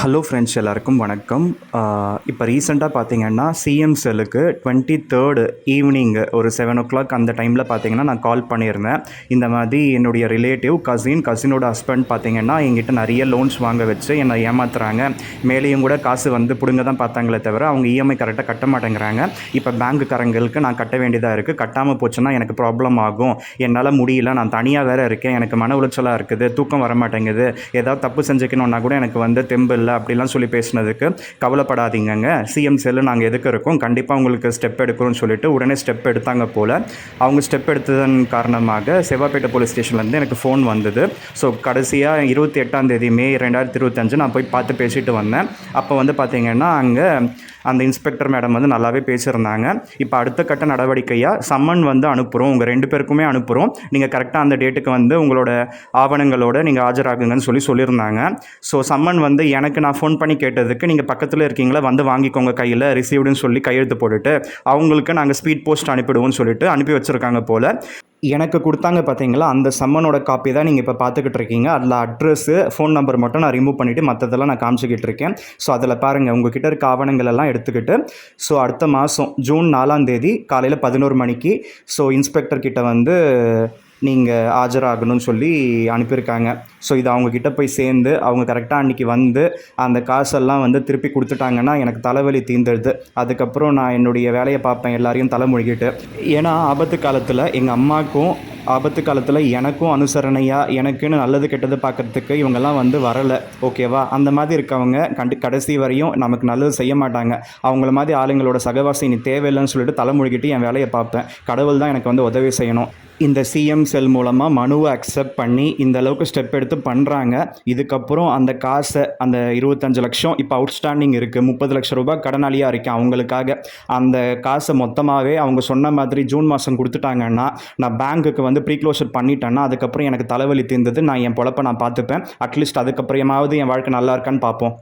Hello friends எல்லாருக்கும் வணக்கம். இப்போ ரீசெண்டாக பார்த்தீங்கன்னா சிஎம் செல்லுக்கு டுவெண்ட்டி தேர்டு ஈவினிங் ஒரு செவன் ஓ கிளாக் அந்த டைமில் பார்த்தீங்கன்னா நான் கால் பண்ணியிருந்தேன். இந்த மாதிரி என்னுடைய ரிலேட்டிவ் கசின் கசினோட ஹஸ்பண்ட் பார்த்தீங்கன்னா எங்கிட்ட நிறைய லோன்ஸ் வாங்க வச்சு என்னை ஏமாத்துறாங்க. மேலேயும் கூட காசு வந்து பிடுங்க தான் பார்த்தாங்களே தவிர அவங்க இஎம்ஐ கரெக்டாக கட்ட மாட்டேங்கிறாங்க. இப்போ பேங்க்குக்காரங்களுக்கு நான் கட்ட வேண்டியதாக இருக்குது கட்டாமல் போச்சுன்னா எனக்கு ப்ராப்ளம் ஆகும். என்னால் முடியல. நான் தனியாக வேறு இருக்கேன். எனக்கு மன உளைச்சலாக இருக்குது. தூக்கம் வர மாட்டேங்குது ஏதாவது தப்பு செஞ்சுக்கணுன்னா கூட எனக்கு வந்து தெம்பு இல்லை. அப்படிலாம் சொல்லி பேசினதுக்கு கவலைப்படாதீங்கங்க. சிஎம் செல்லு நாங்கள் எதுக்கு இருக்கோம்? கண்டிப்பாக உங்களுக்கு ஸ்டெப் எடுக்கிறோம்னு சொல்லிட்டு உடனே ஸ்டெப் எடுத்தாங்க போல். அவங்க ஸ்டெப் எடுத்ததன் காரணமாக செவ்வாப்பேட்டை போலீஸ் ஸ்டேஷன்லேருந்து எனக்கு ஃபோன் வந்தது. ஸோ கடைசியாக இருபத்தி எட்டாம் தேதி மே ரெண்டாயிரத்தி இருபத்தஞ்சு நான் போய் பார்த்து பேசிட்டு வந்தேன். அப்போ வந்து பார்த்தீங்கன்னா அங்கே அந்த இன்ஸ்பெக்டர் மேடம் வந்து நல்லாவே பேசியிருந்தாங்க. இப்போ அடுத்த கட்ட நடவடிக்கையாக சம்மன் வந்து அனுப்புகிறோம் உங்கள் ரெண்டு பேருக்குமே அனுப்புகிறோம் நீங்கள் கரெக்டாக அந்த டேட்டுக்கு வந்து உங்களோட ஆவணங்களோட நீங்கள் ஆஜராகுங்கன்னு சொல்லி சொல்லியிருந்தாங்க. ஸோ சம்மன் வந்து எனக்கு நான் ஃபோன் பண்ணி கேட்டதுக்கு நீங்கள் பக்கத்தில் இருக்கீங்களா? வந்து வாங்கிக்கோங்க கையில் ரிசீவ்டுன்னு சொல்லி கையெழுத்து போட்டுட்டு அவங்களுக்கு நாங்கள் ஸ்பீட் போஸ்ட் அனுப்பிடுவோம்னு சொல்லிட்டு அனுப்பி வச்சுருக்காங்க போல். எனக்கு கொடுத்தாங்க பார்த்தீங்களா அந்த சம்மனோட காப்பி தான் நீங்கள் இப்போ பார்த்துக்கிட்டு இருக்கீங்க. அதில் அட்ரஸ்ஸு ஃபோன் நம்பர் மட்டும் நான் ரிமூவ் பண்ணிவிட்டு மற்றதெல்லாம் நான் காமிச்சிக்கிட்டு இருக்கேன். ஸோ அதில் பாருங்கள் உங்ககிட்ட இருக்க ஆவணங்கள் எல்லாம் எடுத்துக்கிட்டு ஸோ அடுத்த மாதம் ஜூன் நாலாம் தேதி காலையில் பதினோரு மணிக்கு ஸோ இன்ஸ்பெக்டர் கிட்ட வந்து நீங்கள் ஆஜராகணும்னு சொல்லி அனுப்பியிருக்காங்க. ஸோ இது அவங்கக்கிட்ட போய் சேர்ந்து அவங்க கரெக்டாக அன்றைக்கி வந்து அந்த காசெல்லாம் வந்து திருப்பி கொடுத்துட்டாங்கன்னா எனக்கு தலைவலி தீந்துடுது. அதுக்கப்புறம் நான் என்னுடைய வேலையை பார்ப்பேன் எல்லாரையும் தலைமொழிகிட்டு. ஏன்னா ஆபத்து காலத்தில் எங்கள் அம்மாவுக்கும் ஆபத்து காலத்தில் எனக்கும் அனுசரணையாக எனக்குன்னு நல்லது கெட்டது பார்க்குறதுக்கு இவங்கெல்லாம் வந்து வரலை. ஓகேவா அந்த மாதிரி இருக்கவங்க கண்டு கடைசி வரையும் நமக்கு நல்லது செய்ய மாட்டாங்க. அவங்கள மாதிரி ஆளுங்களோட சகவாசம் நீ தேவையில்லைன்னு சொல்லிட்டு தலைமொழிகிட்டு என் வேலையை பார்ப்பேன். கடவுள் தான் எனக்கு வந்து உதவி செய்யணும். இந்த சிஎம் செல் மூலமாக மனுவை அக்செப்ட் பண்ணி இந்த அளவுக்கு ஸ்டெப் எடுத்து பண்ணுறாங்க இதுக்கப்புறம் அந்த காசை அந்த இருபத்தஞ்சு லட்சம் இப்போ அவுட்ஸ்டாண்டிங் இருக்குது முப்பது லட்சம் ரூபாய் கடனாளியாக இருக்கேன் அவங்களுக்காக. அந்த காசை மொத்தமாகவே அவங்க சொன்ன மாதிரி ஜூன் மாதம் கொடுத்துட்டாங்கன்னா நான் பேங்க்குக்கு வந்து ப்ரீக்ளோஷர் பண்ணிட்டேன்னா அதுக்கப்புறம் எனக்கு தலைவலி தீர்ந்தது. நான் என் பொழப்பை நான் பார்த்துப்பேன். அட்லீஸ்ட் அதுக்கப்புறமாவது என் வாழ்க்கை நல்லா இருக்கான்னு பார்ப்போம்.